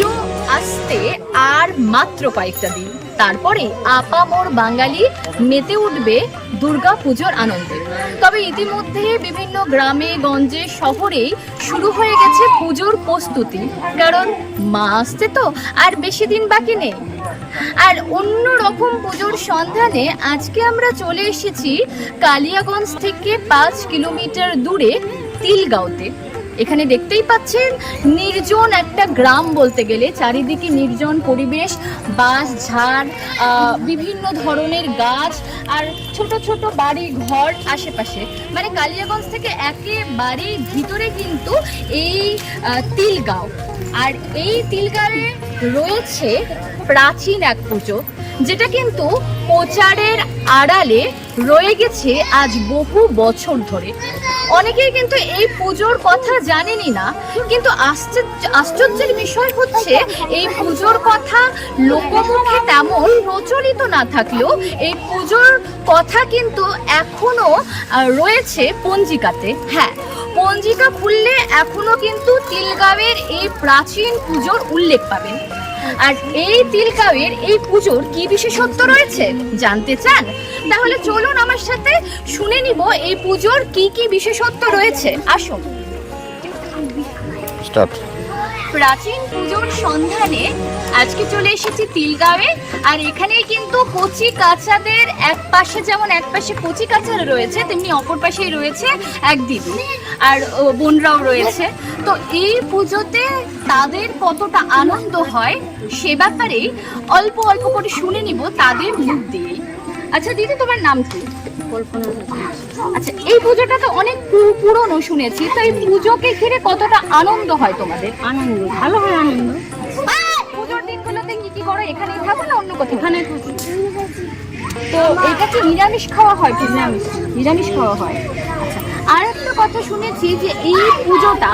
পুজো আসতে আর মাত্র কয়েকটা দিন। তারপরে আপামোর বাঙালি মেতে উঠবে দুর্গা পুজোর আনন্দে। তবে ইতিমধ্যে বিভিন্ন গ্রামে, গঞ্জে, শহরেই শুরু হয়ে গেছে পুজোর প্রস্তুতি। কারণ মা আসতে তো, আর বেশি দিন বাকি নেই। আর অন্য রকম পুজোর সন্ধানে আজকে আমরা চলে এসেছি কালিয়াগঞ্জ থেকে পাঁচ কিলোমিটার দূরে তিলগাঁওতে। এখানে দেখতেই পাচ্ছেন নির্জন একটা গ্রাম বলতে গেলে, চারিদিকে নির্জন পরিবেশ, বাঁশ, ঝাড় বিভিন্ন ধরনের গাছ আর ছোট ছোট বাড়ি ঘর আশেপাশে। মানে কালিয়াগঞ্জ থেকে একেবারে ভিতরে কিন্তু এই তিলগাঁও। আর এই তিলগাঁয়ে রয়েছে প্রাচীন এক পুজো, যেটা কিন্তু প্রচারের আড়ালে রয়ে গেছে আজ বহু বছর ধরে। অনেকেই কিন্তু এই পুজোর কথা জানেনই না, কিন্তু আশ্চর্য আশ্চর্যের বিষয় হচ্ছে এই পুজোর কথা লোকমুখে তেমন প্রচলিত না থাকলেও এই পুজোর কথা কিন্তু এখনও রয়েছে পঞ্জিকাতে। হ্যাঁ পঞ্জিকা খুললে এখনও কিন্তু তিলগাঁওয়ের এই প্রাচীন পুজোর উল্লেখ পাবেন। আর এই তিলকাউয়ের এই পুজোর কি বিশেষত্ব রয়েছে? জানতে চান? তাহলে চলুন আমার সাথে শুনে নিব এই পুজোর কি কি বিশেষত্ব রয়েছে। আসুন। স্টার্ট। প্রাচীন পুজোর সন্ধানে আজকে চলে এসেছি তিলগাঁওয়ে। আর এখানে কিন্তু কচি কাঁচাদের এক পাশে যেমন এক পাশে কচি কাঁচারা রয়েছে তেমনি অপর পাশেই রয়েছে এক দিদি আর ও, বোনরাও রয়েছে। তো এই পুজোতে তাদের কতটা আনন্দ হয় সে ব্যাপারেই অল্প অল্প করে শুনে নিব তাদের মুখ দিয়েই। আচ্ছা দিদি তোমার নাম কি? কল্পনা আচ্ছা এই পুজোটা তো অনেক পু- পুরনো শুনেছি তো এই পুজোকে ঘিরে কতটা আনন্দ হয় তোমাদের? আনন্দ ভালো হয় আনন্দ। পুজোর দিনগুলোতে কি কি করো? এখানেই থাকো না অন্য কোথাও? এখানে থাকি। তো এটা কি নিরামিষ খাওয়া হয়? কি নিরামিষ? নিরামিষ খাওয়া হয়। আচ্ছা আর একটা কথা শুনেছি যে এই পুজোটা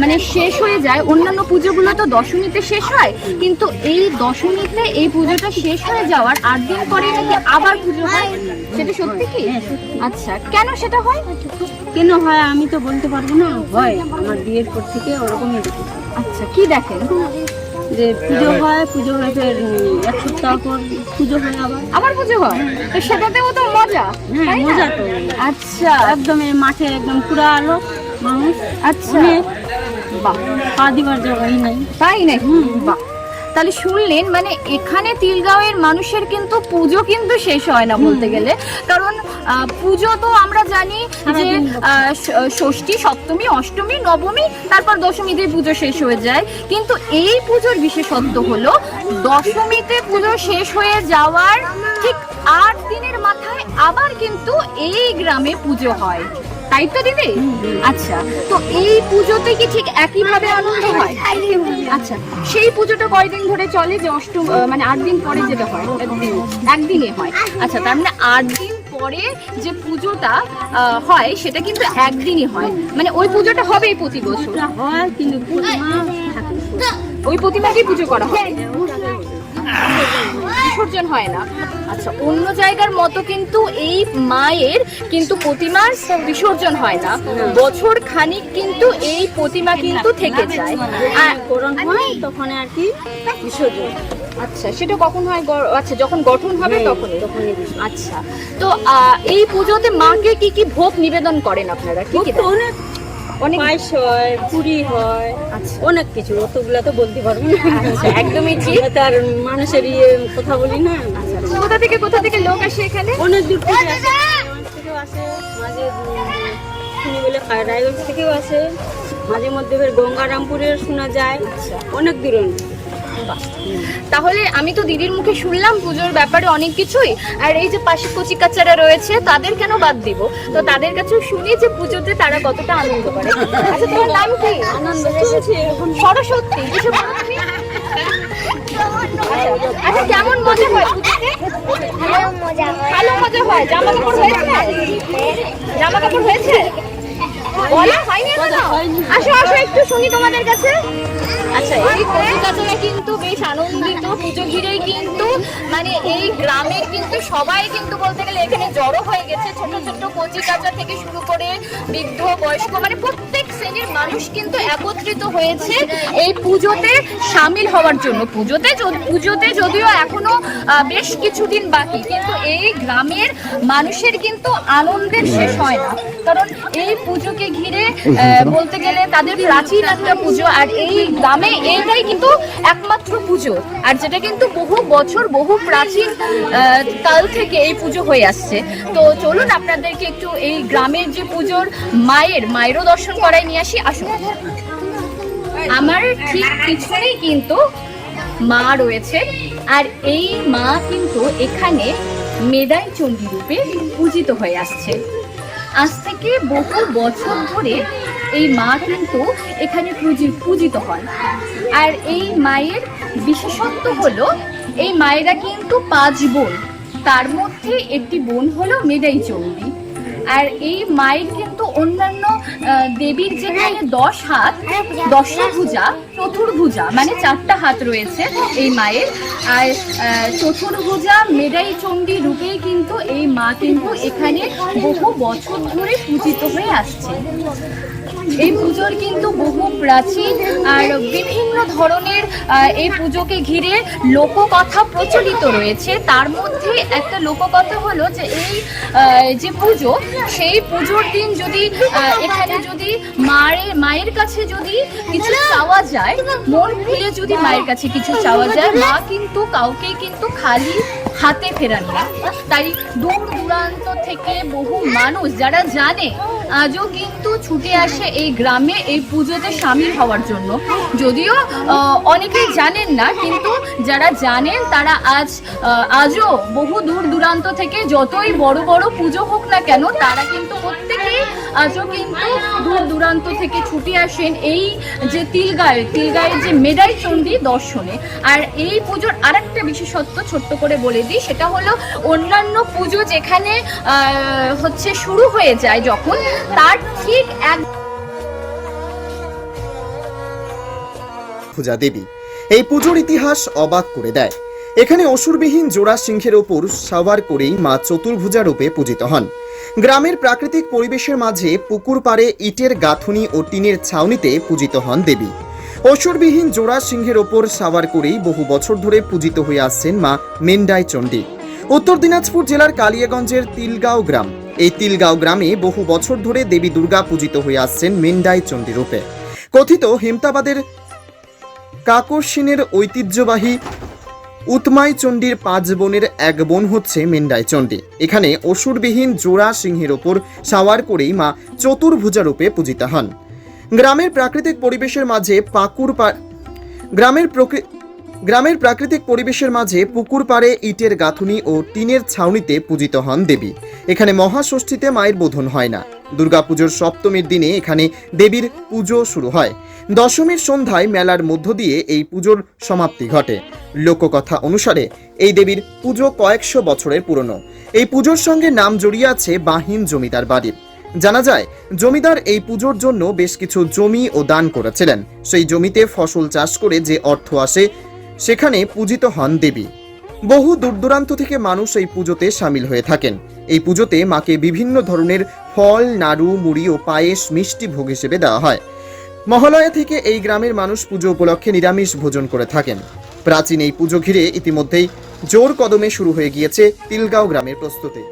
মানে শেষ হয়ে যায় অন্যান্য পুজোগুলো তো দশমীতে শেষ হয় কিন্তু এই দশমীতে এই পুজোটা শেষ হয়ে যাওয়ার আট দিন পরে নাকি আবার পুজো হয়? সেটা সত্যি কি? আচ্ছা কেন সেটা হয়? কেন হয় আমি তো বলতে পারব না? হয় আমার বিয়ের পর থেকে ওরকমই আচ্ছা কি দেখেন? যে পুজো হয় পুজো হয়ে ফের এক সপ্তাহ পর পুজো হয় আবার। আবার পুজো হয়? তো সেটাতেও তো মজা হ্যাঁ মজা তো। আচ্ছা। একদম এই মাঠে একদম পুরা আলো মানুষ আচ্ছা। বাহ পা দিবার জায়গাই নাই। তাই নাকি? বাহ। তাহলে শুনলেন মানে এখানে তিলগাঁওয়ের মানুষের কিন্তু পুজো কিন্তু শেষ হয় না বলতে গেলে। কারণ পুজো তো আমরা জানি যে ষষ্ঠী সপ্তমী অষ্টমী নবমী তারপর দশমীতে পুজো শেষ হয়ে যায়। কিন্তু এই পুজোর বিশেষত্ব হলো দশমীতে পুজো শেষ হয়ে যাওয়ার ঠিক আট দিনের মাথায় আবার কিন্তু এই গ্রামে পুজো হয়। তাই তো দিদি আচ্ছা তো এই পুজোতে কি ঠিক একইভাবে আনন্দ হয়? আচ্ছা সেই পুজোটা কয়দিন ধরে চলে যে অষ্টম মানে আট দিন পরে যেটা হয়? একদিন একদিনে হয়। আচ্ছা তার মানে আট দিন পরে যে পুজোটা হয় সেটা কিন্তু একদিনই হয়। মানে ওই পুজোটা হবেই প্রতি বছর। হয় কিন্তু ওই প্রতিমাকেই পুজো করা হয়। বিসর্জন হয় না। আচ্ছা অন্য জায়গার মতো কিন্তু এই মায়ের কিন্তু প্রতিমার বিসর্জন হয় না। বছর খানিক কিন্তু এই প্রতিমা কিন্তু থেকে যায়। আর হয় তখন আর কি বিসর্জন। আচ্ছা সেটা কখন হয় আচ্ছা যখন গঠন হবে তখন তখনই। আচ্ছা তো এই পুজোতে মাকে কি কি ভোগ নিবেদন করেন আপনারা? কি কি অনেক অনেক পায়েস হয় পুরি হয় আচ্ছা। অনেক কিছু। অতগুলা তো বলতে পারব না। আচ্ছা, একদমই ঠিক। তার মানুষের ইয়ে কথা বলি না। কোথা থেকে কোথা থেকে লোক আসে এখানে? অনেক দূর থেকে আসে। রায়গঞ্জ থেকেও আসে। মাঝে শুনি বলে রায়গঞ্জ থেকেও আসে। মাঝে মধ্যে গঙ্গারামপুরে গঙ্গারামপুরের শোনা যায়। অনেক দূর তাহলে আমি তো দিদির মুখে শুনলাম পুজোর ব্যাপারে অনেক কিছুই। আর এই যে পাশে কচি কাচারা রয়েছে, তাদের কেন বাদ দিব? তো তাদের কাছেও শুনি যে পুজোতে তারা কতটা আনন্দ করে। আচ্ছা তোমার নাম কি? সরস্বতী কিছু আচ্ছা কেমন মজা হয় ভালো মজা হয়। জামা কাপড় হয়েছে? জামা কাপড় হয়েছে? বলা হয়নি? আসো আসো, একটু শুনি তোমাদের কাছে। আচ্ছা এই কচু কাচারা কিন্তু আনন্দিত। পুজো ঘিরেই কিন্তু মানে এই গ্রামের কিন্তু সবাই কিন্তু বলতে গেলে এখানে জড়ো হয়ে গেছে। ছোট ছোট কচি কাচা থেকে শুরু করে বৃদ্ধ, বয়স্ক মানে প্রত্যেক শ্রেণির মানুষ কিন্তু একত্রিত হয়েছে এই পুজোতে সামিল হওয়ার জন্য। পুজোতে পুজোতে যদিও এখনও বেশ কিছুদিন বাকি, কিন্তু এই গ্রামের মানুষের কিন্তু আনন্দের শেষ হয় না। কারণ এই পুজোকে ঘিরে বলতে গেলে তাদের প্রাচীন একটা পুজো, আর এই গ্রামে এইটাই কিন্তু একমাত্র পুজো। আর যেটা কিন্তু বহু বছর, বহু প্রাচীন কাল থেকে এই পুজো হয়ে আসছে। তো চলুন আপনাদেরকে একটু এই গ্রামের যে পুজোর মায়ের, মায়েরও দর্শন করাই নিয়ে আসি। আসুন। আমার ঠিক পিছনেই কিন্তু মা রয়েছে। আর এই মা কিন্তু এখানে মেদাই চণ্ডী রূপে পূজিত হয়ে আসছে। আজ থেকে বহু বছর ধরে এই মা কিন্তু এখানে পূজি- পূজিত হয় আর এই মায়ের বিশেষত্ব হলো, এই মায়েরা কিন্তু পাঁচ বোন। তার মধ্যে একটি বোন হলো মেদাই চণ্ডী আর এই মায়ের কিন্তু অন্যান্য দেবীর যেখানে দশ হাত, দশভুজা, চতুর্ভুজা মানে চারটা হাত রয়েছে এই মায়ের। আর চতুর্ভুজা মেদাই চণ্ডী রূপেই কিন্তু এই মা কিন্তু এখানে বহু বছর ধরে পূজিত হয়ে আসছে। এই পুজোর কিন্তু বহু প্রাচীন আর বিভিন্ন ধরনের এই পুজোকে ঘিরে লোককথা প্রচলিত রয়েছে। তার মধ্যে একটা লোককথা হলো যে এই যে পুজো, সেই পুজোর দিন যদি এখানে যদি মায়ের মায়ের কাছে যদি কিছু চাওয়া যায়, মন খুলে যদি মায়ের কাছে কিছু চাওয়া যায়, মা কিন্তু কাউকে কিন্তু খালি হাতে ফেরান না। তাই দূর দূরান্ত থেকে বহু মানুষ, যারা জানে আজও কিন্তু ছুটে আসে এই গ্রামে এই পুজোতে সামিল হওয়ার জন্য। যদিও অনেকেই জানেন না, কিন্তু যারা জানেন তারা আজ আজও বহু দূর দূরান্ত থেকে যতই বড় বড় পুজো হোক না কেন, তারা কিন্তু প্রত্যেকেই আজও কিন্তু দূর দূরান্ত থেকে ছুটে আসেন এই যে তিলগায়ে তিলগায়ের যে মেডাই চণ্ডী দর্শনে। আর এই পুজোর আরেকটা বিশেষত্ব ছোট্ট করে বলে দিই, সেটা হলো অন্যান্য পুজো যেখানে হচ্ছে শুরু হয়ে যায় যখন, তার ঠিক এক পূজা দেবী। এই পুজোর ইতিহাস অবাক করে দেয়। এখানে অসুরবিহীন জোড়া সিংহের ওপর সাওয়ার করেই মা চতুর্ভুজা রূপে পূজিত হন। গ্রামের প্রাকৃতিক পরিবেশের মাঝে পুকুর পাড়ে ইটের গাঁথুনি ও টিনের ছাউনিতে পূজিত হন দেবী। অসুরবিহীন জোড়া সিংহের ওপর সাওয়ার করেই বহু বছর ধরে পূজিত হয়ে আসছেন মা মেন্ডাই চণ্ডী। উত্তর দিনাজপুর জেলার কালিয়াগঞ্জের তিলগাঁও গ্রাম। এই তিলগাঁও গ্রামে বহু বছর ধরে দেবী দুর্গা পূজিত হয়ে আসছেন মেন্ডাই চণ্ডী রূপে। কথিত হেমতাবাদের কাকরসিনের ঐতিহ্যবাহী উতমাই চণ্ডীর পাঁচ বোনের এক বোন হচ্ছে মেন্ডাই চণ্ডী। এখানে অসুরবিহীন জোড়া সিংহের ওপর সাওয়ার করেই মা চতুর্ভুজা রূপে পূজিতা হন। গ্রামের প্রাকৃতিক পরিবেশের মাঝে পাকুর গ্রামের গ্রামের প্রাকৃতিক পরিবেশের মাঝে পুকুর পাড়ে ইটের গাঁথুনি ও টিনের ছাউনিতে পূজিত হন দেবী। এখানে মহাষষ্ঠীতে মায়ের বোধন হয় না। দুর্গাপুজোর সপ্তমীর দিনে এখানে দেবীর পুজো শুরু হয়। দশমীর সন্ধ্যায় মেলার মধ্য দিয়ে এই পুজোর সমাপ্তি ঘটে। লোককথা অনুসারে এই দেবীর পুজো কয়েকশো বছরের পুরনো। এই পুজোর সঙ্গে নাম জড়িয়ে আছে বাহিন জমিদার বাড়ির। জানা যায়, জমিদার এই পুজোর জন্য বেশ কিছু জমি ও দান করেছিলেন। সেই জমিতে ফসল চাষ করে যে অর্থ আসে, সেখানে পূজিত হন দেবী। বহু দূর দূরান্ত থেকে মানুষ এই পুজোতে সামিল হয়ে থাকেন। এই পুজোতে মাকে বিভিন্ন ধরনের ফল, নাড়ু, মুড়ি ও পায়েস মিষ্টি ভোগ হিসেবে দেওয়া হয়। মহালয়া থেকে এই গ্রামের মানুষ পুজো উপলক্ষে নিরামিষ ভোজন করে থাকেন। প্রাচীন এই পুজো ঘিরে ইতিমধ্যেই জোর কদমে শুরু হয়ে গিয়েছে তিলগাঁও গ্রামের প্রস্তুতি।